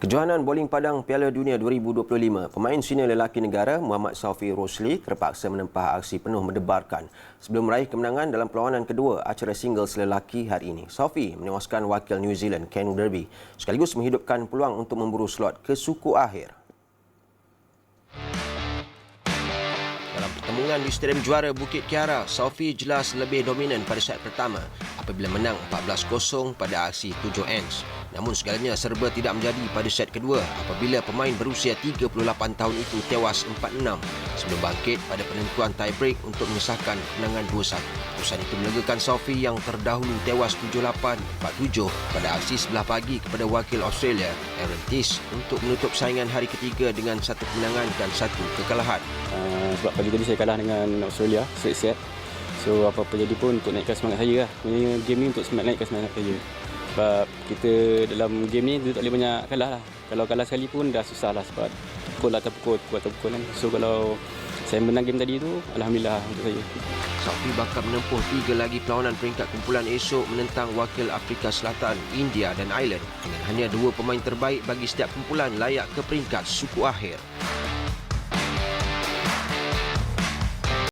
Kejohanan bowling padang Piala Dunia 2025, pemain senior lelaki negara Muhammad Saufi Rosli terpaksa menempah aksi penuh mendebarkan sebelum meraih kemenangan dalam perlawanan kedua acara singles lelaki hari ini. Saufi menewaskan wakil New Zealand Ken Derby sekaligus menghidupkan peluang untuk memburu slot ke suku akhir. Dalam pertembungan di Stadium Juara Bukit Kiara, Saufi jelas lebih dominan pada set pertama apabila menang 14-0 pada aksi 7 ends. Namun segalanya serba tidak menjadi pada set kedua apabila pemain berusia 38 tahun itu tewas 4-6 sebelum bangkit pada penentuan tie break untuk mengesahkan kemenangan 2-1. Keputusan itu melegakan Sophie yang terdahulu tewas 7-8, 4-7 pada aksi sebelah pagi kepada wakil Australia Aaron Tiss untuk menutup saingan hari ketiga dengan satu kemenangan dan satu kekalahan. Uh, sebab pagi tadi saya kalah dengan Australia straight set. So apa-apa jadi pun untuk naikkan semangat saya lah. Sebenarnya game ni untuk naikkan semangat saya. Sebab kita dalam game ni dia tak boleh banyak kalah lah. Kalau kalah sekali pun dah susah lah sebab pukul atau pukul, pukul atau pukul kan. So kalau saya menang game tadi tu, Alhamdulillah untuk saya. Safi bakal menempuh tiga lagi perlawanan peringkat kumpulan esok menentang wakil Afrika Selatan, India dan Ireland dengan hanya dua pemain terbaik bagi setiap kumpulan layak ke peringkat suku akhir.